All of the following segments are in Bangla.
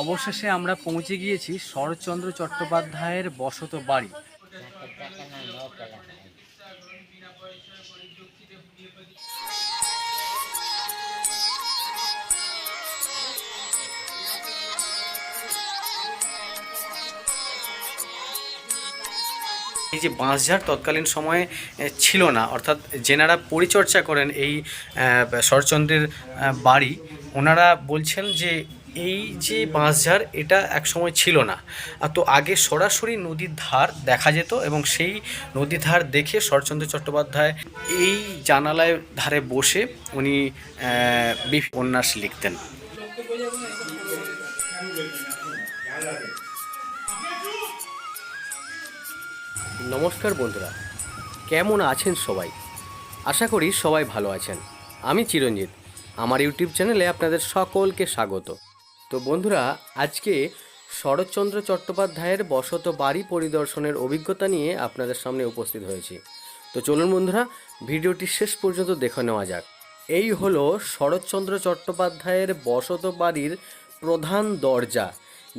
অবশেষে আমরা পৌঁছে গিয়েছি শরৎচন্দ্র চট্টোপাধ্যায়ের বসত বাড়ি। এই যে বাঁশঝাড় তৎকালীন সময়ে ছিল না। অর্থাৎ যেনারা পরিচর্যা করেন এই শরৎচন্দ্রের বাড়ি, ওনারা বলছেন যে এই যে বাঁশঝাড় এটা একসময় ছিল না। তো আগে সরাসরি নদীর ধার দেখা যেত এবং সেই নদীর ধার দেখে শরৎচন্দ্র চট্টোপাধ্যায় এই জানালায় ধারে বসে উনি উপন্যাস লিখতেন। নমস্কার বন্ধুরা, কেমন আছেন সবাই? আশা করি সবাই ভালো আছেন। আমি চিরঞ্জিত। আমার ইউটিউব চ্যানেলে আপনাদের সকলকে স্বাগত। তো বন্ধুরা, আজকে শরৎচন্দ্র চট্টোপাধ্যায়ের বসত বাড়ি পরিদর্শনের অভিজ্ঞতা নিয়ে আপনাদের সামনে উপস্থিত হয়েছি। তো চলুন বন্ধুরা, ভিডিওটি শেষ পর্যন্ত দেখে নেওয়া যাক। এই হলো শরৎচন্দ্র চট্টোপাধ্যায়ের বসত বাড়ির প্রধান দরজা।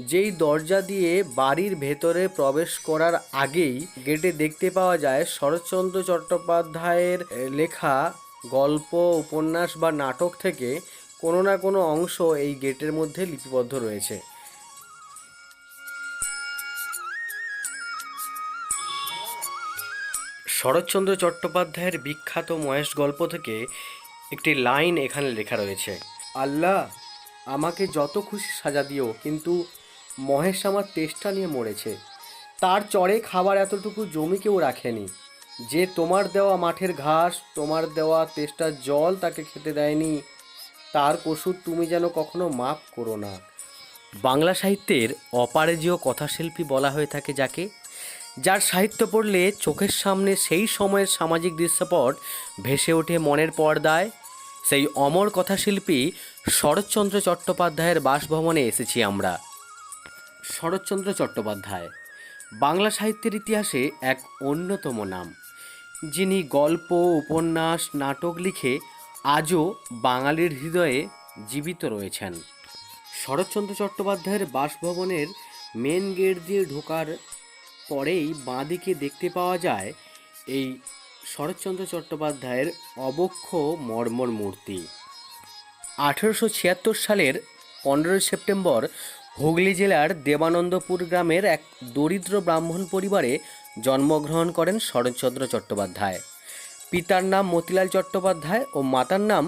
যেই দরজা দিয়ে বাড়ির ভেতরে প্রবেশ করার আগেই গেটে দেখতে পাওয়া যায় শরৎচন্দ্র চট্টোপাধ্যায়ের লেখা গল্প, উপন্যাস বা নাটক থেকে কোনো না কোনো অংশ এই গেটের মধ্যে লিপিবদ্ধ রয়েছে। শরৎচন্দ্র চট্টোপাধ্যায়ের বিখ্যাত মহেশ গল্প থেকে একটি লাইন এখানে লেখা রয়েছে, আল্লাহ, আমাকে যত খুশি সাজা দিও, কিন্তু মহেশ আমার তেষ্টা নিয়ে মরেছে। তার চড়ে খাবার এতটুকু জমি কেউ রাখেনি। যে তোমার দেওয়া মাঠের ঘাস, তোমার দেওয়া তেষ্টার জল তাকে খেতে দেয়নি। তার কসুর তুমি যেন কখনো মাপ করো না। বাংলা সাহিত্যের অপারেজীয় কথাশিল্পী বলা হয়ে থাকে যাকে, যার সাহিত্য পড়লে চোখের সামনে সেই সময়ের সামাজিক দৃশ্যপট ভেসে ওঠে মনের পর্দায়। সেই অমর কথাশিল্পী শরৎচন্দ্র চট্টোপাধ্যায়ের বাসভবনে এসেছি আমরা। শরৎচন্দ্র চট্টোপাধ্যায়, বাংলা সাহিত্যের ইতিহাসে এক অন্যতম নাম। যিনি গল্প, উপন্যাস, নাটক লিখে আজও বাঙালির হৃদয়ে জীবিত রয়েছেন। শরৎচন্দ্র চট্টোপাধ্যায়ের বাসভবনের মেন গেট দিয়ে ঢোকার পরেই বাঁদিকে দেখতে পাওয়া যায় এই শরৎচন্দ্র চট্টোপাধ্যায়ের অবক্ষ মর্মর মূর্তি। আঠেরোশো ছিয়াত্তর সালের পনেরোই সেপ্টেম্বর হুগলি জেলার দেবানন্দপুর গ্রামের এক দরিদ্র ব্রাহ্মণ পরিবারে জন্মগ্রহণ করেন শরৎচন্দ্র চট্টোপাধ্যায়। পিতার নাম মতিলাল চট্টোপাধ্যায় ও মাতার নাম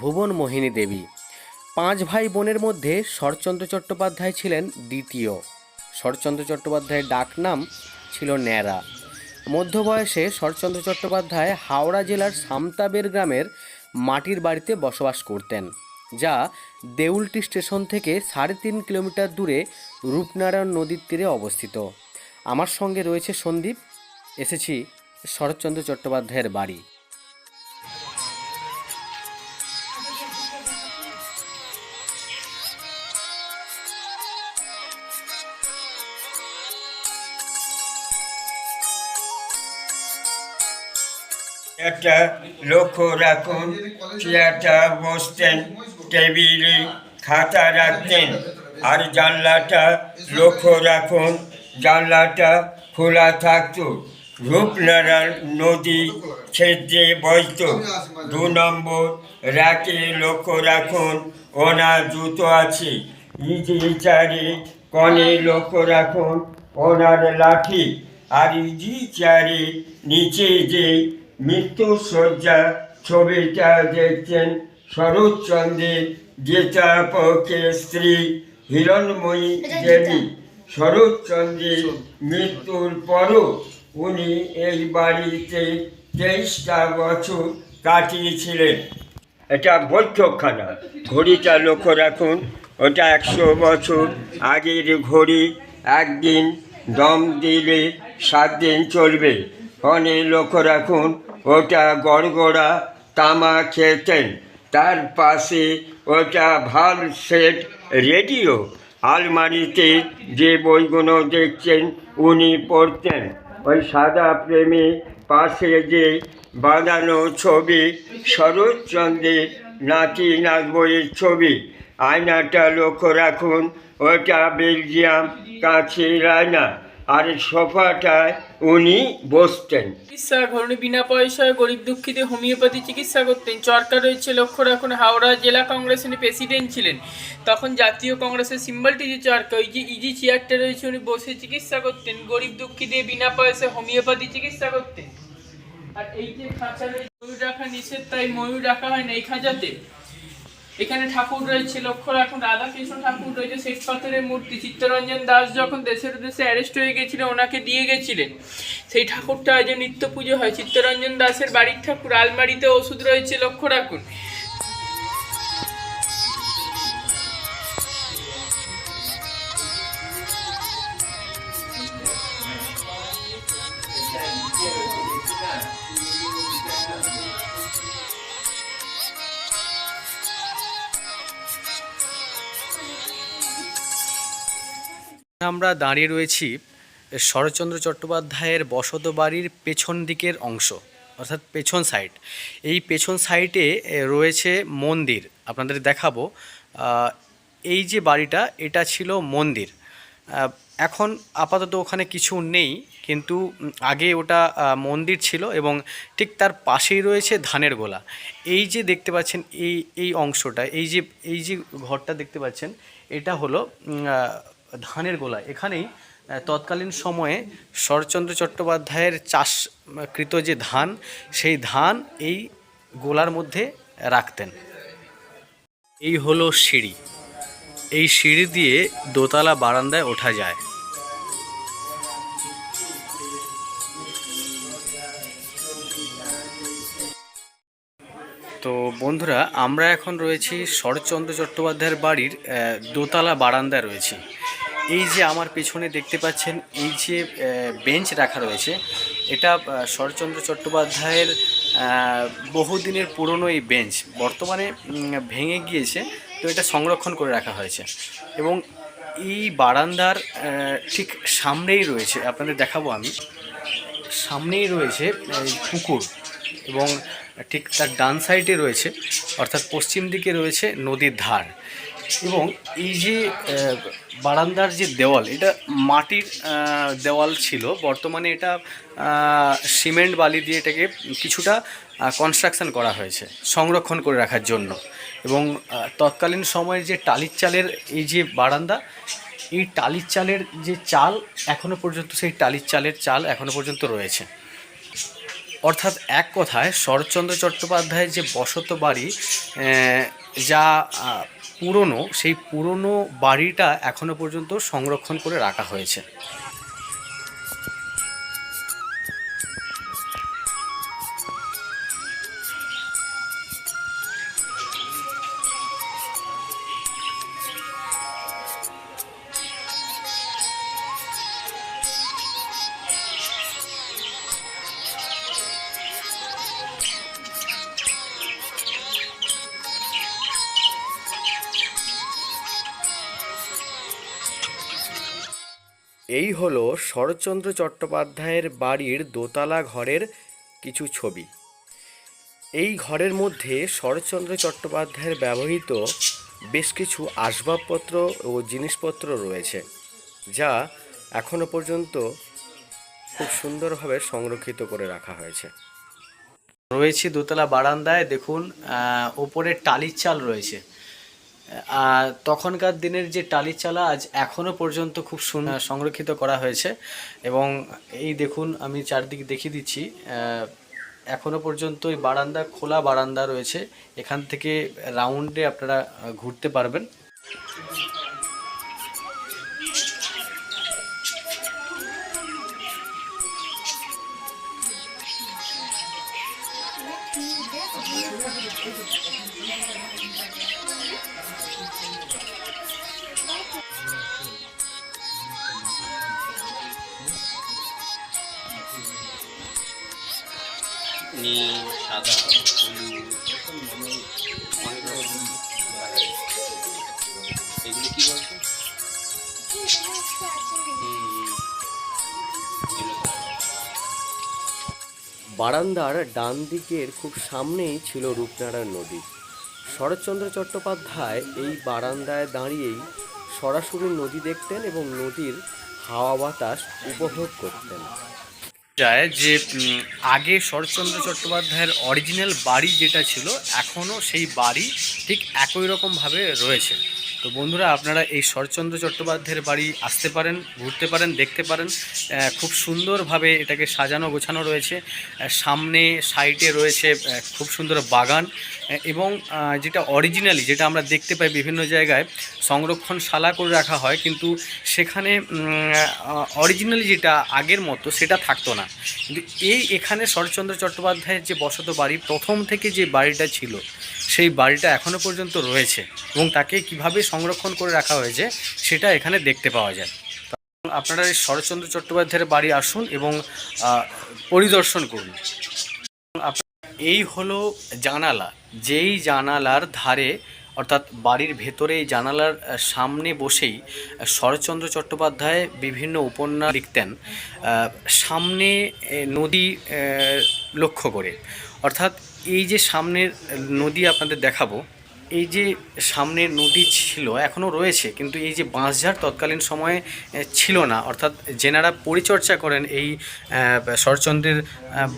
ভুবন মোহিনী দেবী। পাঁচ ভাই বোনের মধ্যে শরৎচন্দ্র চট্টোপাধ্যায় ছিলেন দ্বিতীয়। শরৎচন্দ্র চট্টোপাধ্যায়ের ডাক নাম ছিল ন্যাড়া। মধ্য বয়সে শরৎচন্দ্র চট্টোপাধ্যায় হাওড়া জেলার সামতাবের গ্রামের মাটির বাড়িতে বসবাস করতেন, যা দেউলটি স্টেশন থেকে সাড়ে তিন কিলোমিটার দূরে রূপনারায়ণ নদীর তীরে অবস্থিত। আমার সঙ্গে রয়েছে সন্দীপ। এসেছি শরৎচন্দ্র চট্টোপাধ্যায়ের বাড়ি। একটা লক্ষ্য রাখুন, চেয়ারটা বসতেন, টেবিলে খাতা রাখতেন, আর জানলাটা লক্ষ্য রাখুন, জানলাটা খোলা থাকতো। রূপনারায়ণ নদী ছেদ্রে বইত দু নম্বর রাকে লক্ষ্য রাখুন ওনার জুতো আছে। ইজি চারে কনে লক্ষ্য রাখুন ওনার লাঠি। আর ইজি চারে নিচে যে মৃত্যু শয্যা ছবিটা দেখছেন শরৎচন্দ্রের গীতা পক্ষের স্ত্রী হিরণময়ী দেবী শরৎচন্দ্রের মৃত্যুর পরও উনি এই বাড়িতে তেইশটা বছর কাটিয়েছিলেন। এটা বৈঠকখানা। ঘড়িটা লক্ষ্য রাখুন, ওটা একশো বছর আগের ঘড়ি। একদিন দম দিলে সাত দিন চলবে। ফোনে লক্ষ্য রাখুন, ওটা গড়গড়া তামা খেতেন। তার পাশে ওটা ভালো সেট রেডিও। আলমারিতে যে বইগুলো দেখছেন, উনি পড়তেন। ওই সাদা প্রেমী পাশে যে বাঁধানো ছবি, শরৎচন্দ্রের নাতি নাচ বইয়ের ছবি। আয়নাটা লক্ষ্য রাখুন, ওটা বেলজিয়াম কাছে রায়না আর সোফাটায় উনি বসতেন। চিকিৎসা ঘরণে বিনা পয়সায় গরিব দুঃখীদের হোমিওপ্যাথি চিকিৎসা করতেন। চরকার রয়েছে লক্ষ্য রাখুন, হাওড়া জেলা কংগ্রেসের উনি প্রেসিডেন্ট ছিলেন। তখন জাতীয় কংগ্রেসের সিম্বলটি যে চরকা ওই যে ইজি চেয়ারটা রয়েছে, উনি বসে চিকিৎসা করতেন। গরিব দুঃখীদের বিনা পয়সায় হোমিওপ্যাথি চিকিৎসা করতেন। আর এই যে খাঁচা রয়েছে, ময়ূর রাখা নিষেধ, তাই ময়ূর রাখা হয় না এই খাঁচাতে। এখানে ঠাকুর রয়েছে লক্ষ্য রাখুন, রাধাকৃষ্ণ ঠাকুর রয়েছে শেষ পাথরের মূর্তি, চিত্তরঞ্জন দাস যখন দেশের দেশে অ্যারেস্ট হয়ে গেছিলেন, ওনাকে দিয়ে গেছিলেন। সেই ঠাকুরটা যে নিত্য পুজো হয়, চিত্তরঞ্জন দাসের বাড়ির ঠাকুর, আলমারিতে ওষুধ রয়েছে, লক্ষ্য রাখুন। আমরা দাঁড়িয়ে রয়েছি শরৎচন্দ্র চট্টোপাধ্যায়ের বসত বাড়ির পেছন দিকের অংশ, অর্থাৎ পেছন সাইড এই পেছন সাইডে রয়েছে মন্দির। আপনাদের দেখাবো। এই যে বাড়িটা, এটা ছিল মন্দির। এখন আপাতত ওখানে কিছু নেই, কিন্তু আগে ওটা মন্দির ছিল এবং ঠিক তার পাশেই রয়েছে ধানের গোলা। এই যে দেখতে পাচ্ছেন, এই এই অংশটা, এই যে এই যে ঘরটা দেখতে পাচ্ছেন, এটা হলো ধানের গোলা। এখানেই তৎকালীন সময়ে শরৎচন্দ্র চট্টোপাধ্যায়ের চাষকৃত যে ধান, সেই ধান এই গোলার মধ্যে রাখতেন। এই হলো সিঁড়ি। এই সিঁড়ি দিয়ে দোতলা বারান্দায় ওঠা যায়। তো বন্ধুরা, আমরা এখন রয়েছি শরৎচন্দ্র চট্টোপাধ্যায়ের বাড়ির দোতলা বারান্দায় রয়েছি। এই যে আমার পেছনে দেখতে পাচ্ছেন, এই যে বেঞ্চ রাখা রয়েছে, এটা শরৎচন্দ্র চট্টোপাধ্যায়ের বহুদিনের পুরনো এই বেঞ্চ। বর্তমানে ভেঙে গিয়েছে, তো এটা সংরক্ষণ করে রাখা হয়েছে। এবং এই বারান্দার ঠিক সামনেই রয়েছে, আপনাদের দেখাবো আমি, সামনেই রয়েছে পুকুর এবং ঠিক তার ডান সাইডে রয়েছে, অর্থাৎ পশ্চিম দিকে রয়েছে নদীর ধার। এবং এই যে বারান্দার যে দেওয়াল, এটা মাটির দেওয়াল ছিল। বর্তমানে এটা সিমেন্ট বালি দিয়ে এটাকে কিছুটা কনস্ট্রাকশন করা হয়েছে, সংরক্ষণ করে রাখার জন্য। এবং তৎকালীন সময়ের যে টালির চালের এই যে বারান্দা, এই টালির চালের যে চাল এখনও পর্যন্ত, সেই টালির চালের চাল এখনও পর্যন্ত রয়েছে। অর্থাৎ এক কথায়, শরৎচন্দ্র চট্টোপাধ্যায়ের যে বসত বাড়ি যা পুরনো সেই পুরনো বাড়িটা এখনও পর্যন্ত সংরক্ষণ করে রাখা হয়েছে। এই হলো শরৎচন্দ্র চট্টোপাধ্যায়ের বাড়ির দোতলা ঘরের কিছু ছবি। এই ঘরের মধ্যে শরৎচন্দ্র চট্টোপাধ্যায়ের ব্যবহৃত বেশ কিছু আসবাবপত্র ও জিনিসপত্র রয়েছে, যা এখনও পর্যন্ত খুব সুন্দরভাবে সংরক্ষিত করে রাখা হয়েছে। রয়েছে দোতলা বারান্দায়, দেখুন ওপরে টালির চাল রয়েছে। আর তখনকার দিনের যে টালির চালা আজ এখনও পর্যন্ত খুব সংরক্ষিত করা হয়েছে। এবং এই দেখুন, আমি চারদিক দেখিয়ে দিচ্ছি এখনও এখনও পর্যন্ত এই বারান্দা, খোলা বারান্দা রয়েছে। এখান থেকে রাউন্ডে আপনারা ঘুরতে পারবেন। বারান্দার ডান দিকের খুব সামনেই ছিল রূপনারায়ণ নদী। শরৎচন্দ্র চট্টোপাধ্যায় এই বারান্দায় দাঁড়িয়েই সরাসরি নদী দেখতেন এবং নদীর হাওয়া বাতাস উপভোগ করতেন। যায় যে আগে শরৎচন্দ্র চট্টোপাধ্যায়ের অরিজিনাল বাড়ি যেটা ছিল, এখনও সেই বাড়ি ঠিক একই রকমভাবে রয়েছে। তো বন্ধুরা, আপনারা এই শরৎচন্দ্র চট্টোপাধ্যায়ের বাড়ি আসতে পারেন, ঘুরতে পারেন, দেখতে পারেন। খুব সুন্দরভাবে এটাকে সাজানো, গোছানো রয়েছে। সামনে, সাইডে রয়েছে খুব সুন্দর বাগান। এবং যেটা অরিজিনালি, যেটা আমরা দেখতে পাই বিভিন্ন জায়গায়, সংরক্ষণশালা করে রাখা হয়, কিন্তু সেখানে অরিজিনালি যেটা আগের মতো, সেটা থাকতো না। কিন্তু এই এখানে শরৎচন্দ্র চট্টোপাধ্যায়ের যে বসত বাড়ি, প্রথম থেকে যে বাড়িটা ছিল সেই বাড়িটা এখনও পর্যন্ত রয়েছে এবং তাকে কীভাবে সংরক্ষণ করে রাখা হয়েছে সেটা এখানে দেখতে পাওয়া যায়। আপনারা এই শরৎচন্দ্র চট্টোপাধ্যায়ের বাড়ি আসুন এবং পরিদর্শন করুন। এই হলো জানালা। যেই জানালার ধারে, অর্থাৎ বাড়ির ভেতরে জানালার সামনে বসেই শরৎচন্দ্র চট্টোপাধ্যায় বিভিন্ন উপন্যাস লিখতেন। সামনে নদী লক্ষ্য করে। অর্থাৎ এই যে সামনের নদী আপনাদের দেখাবো, এই যে সামনের নদী ছিল এখনও রয়েছে, কিন্তু এই যে বাঁশঝাড় তৎকালীন সময়ে ছিল না। অর্থাৎ যেনারা পরিচর্যা করেন এই শরৎচন্দ্রের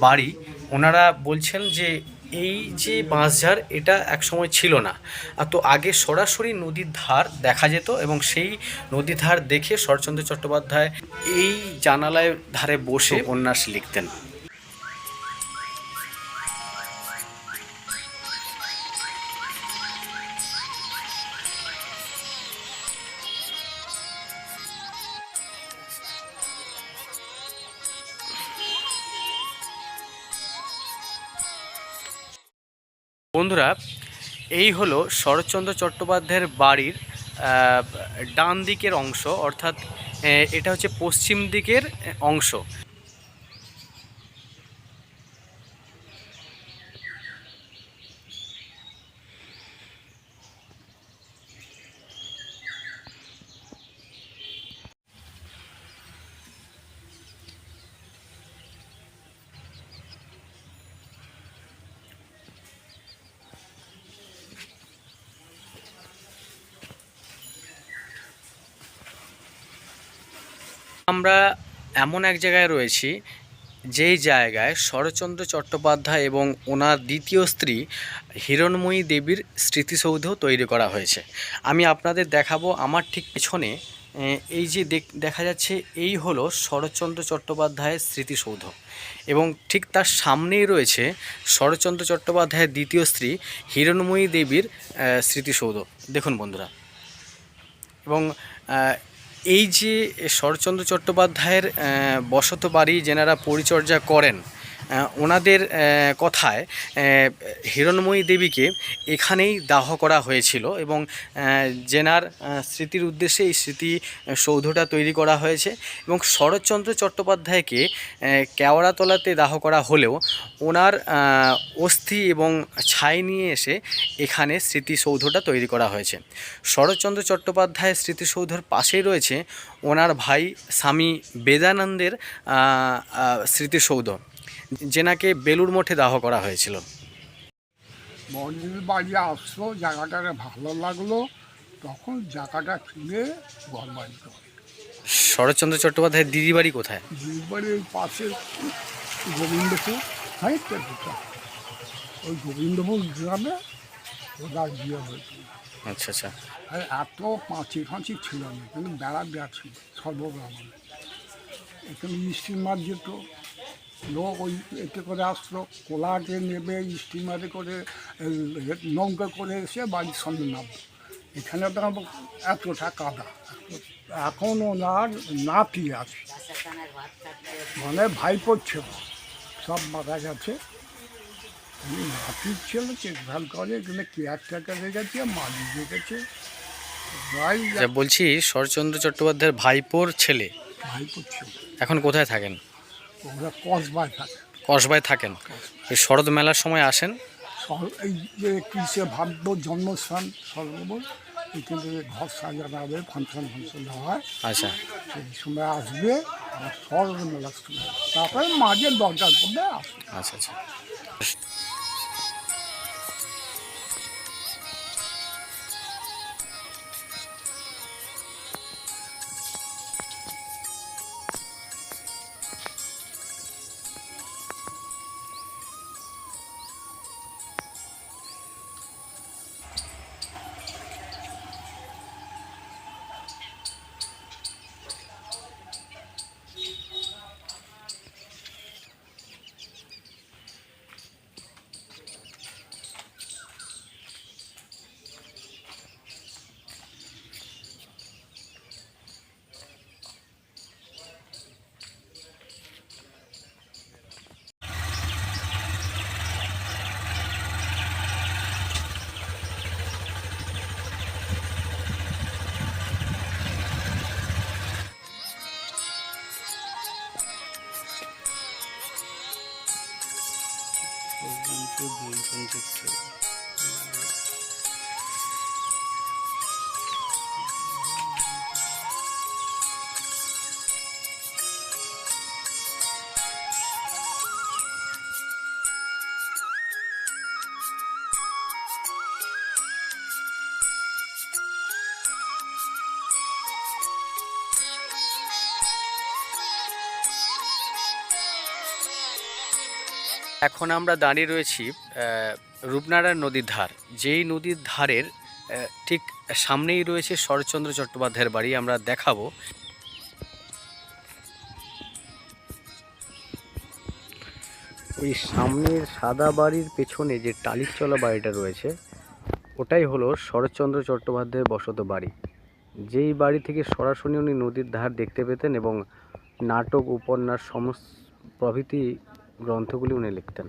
বাড়ি, ওনারা বলছেন যে এই যে বাঁশঝাড়, এটা একসময় ছিল না। তো আগে সরাসরি নদীর ধার দেখা যেত এবং সেই নদীর ধার দেখে শরৎচন্দ্র চট্টোপাধ্যায় এই জানালায় ধারে বসে উপন্যাস লিখতেন। বন্ধুরা, এই হলো শরৎচন্দ্র চট্টোপাধ্যায়ের বাড়ির ডান দিকের অংশ, অর্থাৎ এটা হচ্ছে পশ্চিম দিকের অংশ। আমরা এমন এক জায়গায় রয়েছি, যেই জায়গায় শরৎচন্দ্র চট্টোপাধ্যায় এবং ওনার দ্বিতীয় স্ত্রী হিরণময়ী দেবীর স্মৃতিসৌধ তৈরি করা হয়েছে। আমি আপনাদের দেখাবো আমার ঠিক পেছনে এই যে দেখ- যাচ্ছে এই হলো শরৎচন্দ্র চট্টোপাধ্যায়ের স্মৃতিসৌধ। এবং ঠিক তার সামনেই রয়েছে শরৎচন্দ্র চট্টোপাধ্যায়ের দ্বিতীয় স্ত্রী হিরণময়ী দেবীর স্মৃতিসৌধ। দেখুন বন্ধুরা। এবং এই যে শরৎচন্দ্র চট্টোপাধ্যায়ের বসত বাড়ি যেনারা পরিচর্যা করেন ওনাদের কথায় হিরণময়ী দেবীকে এখানেই দাহ করা হয়েছিল এবং জেনার স্মৃতির উদ্দেশ্যে এই স্মৃতি সৌধটা তৈরি করা হয়েছে এবং শরৎচন্দ্র চট্টোপাধ্যায়কে কেওড়াতলাতে দাহ করা হলেও ওনার অস্থি এবং ছাই নিয়ে এসে এখানে স্মৃতিসৌধটা তৈরি করা হয়েছে। শরৎচন্দ্র চট্টোপাধ্যায়ের স্মৃতিসৌধের পাশেই রয়েছে ওনার ভাই স্বামী বেদানন্দের স্মৃতিসৌধ। যেনাকে বেলুর মঠে দাহ করা হয়েছিল। বড়দির বাড়ি আসলো জায়গাটারে ভালো লাগল তখন জায়গাটা কিনে ঘর বাড়ি শরৎচন্দ্র চট্টোপাধ্যায়ের দিদি বাড়ি কোথায়? দিদির বাড়ির পাশে গোবিন্দপুর হ্যাঁ ওই গোবিন্দপুর গ্রামে ওনার বিয়ে হয়েছিল। আচ্ছা আচ্ছা। আর এত পাঁচি ফাঁচি ছিল না কিন্তু বেড়া বেড়া ছিল সর্বগ্রামে। এখানে স্টিমার যেত লোক ওই এতে করে আসলো কোলাকে নেবে স্টিমারে করে নৌকা করে এসে বাড়ির সামনে নামবে এখানে তো এতটা কাদা। এখন ওনার নাতি আছে। মানে ভাইপোর ছিল সব মারা গেছে। নাতির ছিল চেকভাল করে এখানে কেয়ার টেকার রেখেছে মালিক রেখেছে। আচ্ছা বলছি শরৎচন্দ্র চট্টোপাধ্যায়ের ভাইপোর ছেলে। ভাইপোর ছিল। এখন কোথায় থাকেন? ওরা কসবায় থাকে। কসবায় থাকেন। এই শরৎ মেলার সময় আসেন? ভাগ্য এই যে ভাববো জন্মস্থান সর্বমূল এখান থেকে ঘর সাজানো হবে ফাংশন ফাংশন হয়। আচ্ছা। সেই সময় আসবে আর সর্ব মেলার সময়। তারপরে মাঝে দরকার পড়বে আসবে। আচ্ছা আচ্ছা। seven. এখন আমরা দাঁড়িয়ে রয়েছি রূপনারায়ণ নদীর ধার। যেই নদীর ধারের ঠিক সামনেই রয়েছে শরৎচন্দ্র চট্টোপাধ্যায়ের বাড়ি, আমরা দেখাবো। ওই সামনের সাদা বাড়ির পেছনে যে টালির চলা বাড়িটা রয়েছে, ওটাই হলো শরৎচন্দ্র চট্টোপাধ্যায়ের বসত বাড়ি। যেই বাড়ি থেকে সরাসরি উনি নদীর ধার দেখতে পেতেন এবং নাটক, উপন্যাস, সমস্ত প্রভৃতি গ্রন্থগুলি উনি লিখতেন।